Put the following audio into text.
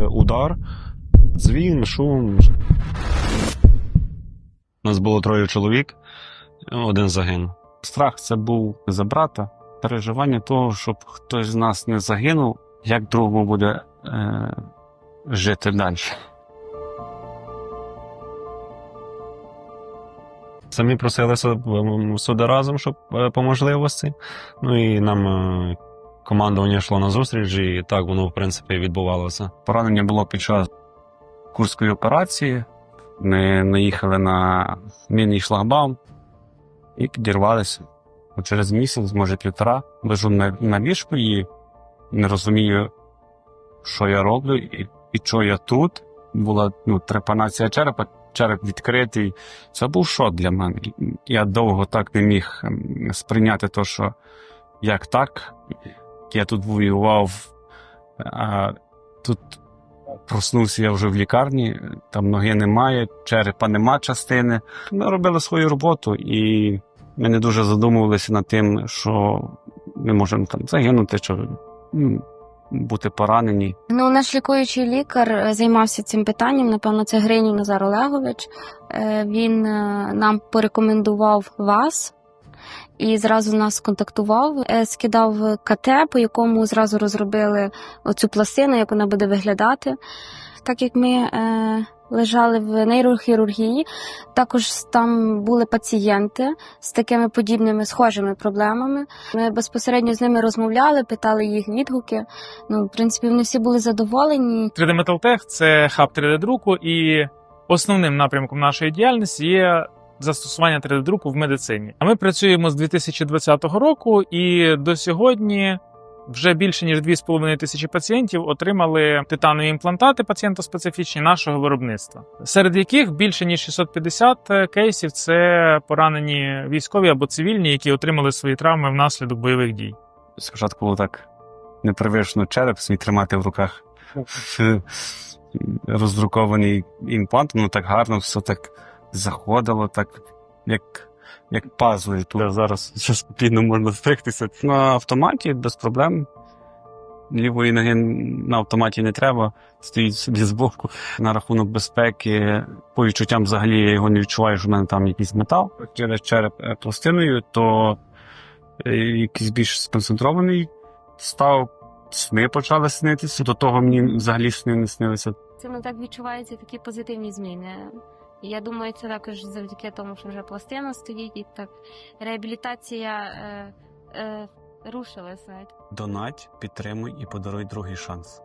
удар, дзвін, шум. У нас було троє чоловік, один загинув. Страх це був за брата, переживання того, щоб хтось з нас не загинув, як другому буде е, жити далі. Самі просилися в- сюди разом, щоб е, по можливості. Ну і нам е, командування йшло на зустріч, і так воно, в принципі, відбувалося. Поранення було під час курської операції. Ми наїхали на мінний шлагбаум і підірвалися. Через місяць, може півтора, лежу на, на ліжку і не розумію, що я роблю і, і що я тут. Була ну, трепанація черепа, череп відкритий. Це був шок для мене. Я довго так не міг ем, сприйняти те, що як так. Я тут воював, а тут проснувся я вже в лікарні, там ноги немає, черепа нема частини. Ми робили свою роботу і ми не дуже задумувалися над тим, що ми можемо там загинути чи бути поранені. Ну, наш лікуючий лікар е, займався цим питанням. Напевно, це Гринів Назар Олегович. Е, Він е, нам порекомендував вас і зразу нас контактував, е, скидав КТ, по якому зразу розробили оцю пластину, як вона буде виглядати. Так як ми е, лежали в нейрохірургії, також там були пацієнти з такими подібними схожими проблемами. Ми безпосередньо з ними розмовляли, питали їх відгуки. Ну, в принципі, вони всі були задоволені. 3D Metal Tech – це хаб 3D-друку, і основним напрямком нашої діяльності є застосування 3D-друку в медицині. А ми працюємо з 2020 року, і до сьогодні вже більше ніж 2,5 тисячі пацієнтів отримали титанові імплантати пацієнтоспецифічні нашого виробництва, серед яких більше ніж 650 кейсів це поранені військові або цивільні, які отримали свої травми внаслідок бойових дій. Спочатку було так непривично череп свій тримати в руках. Роздрукований імплант, ну так гарно, все так заходило, так як, як пазли. Тут зараз ще спокійно можна стригтися. На автоматі без проблем. Лівої ноги на автоматі не треба, стоїть собі збоку. На рахунок безпеки, по відчуттям взагалі я його не відчуваю, що в мене там якийсь метал. Через череп е, пластиною, то е, якийсь більш сконцентрований став. Сни почали снитися. До того мені взагалі сни не снилися. Це ну так відчуваються такі позитивні зміни. Я думаю, це також завдяки тому, що вже пластина стоїть, і так реабілітація е, е, рушилася. Донать, підтримуй і подаруй другий шанс.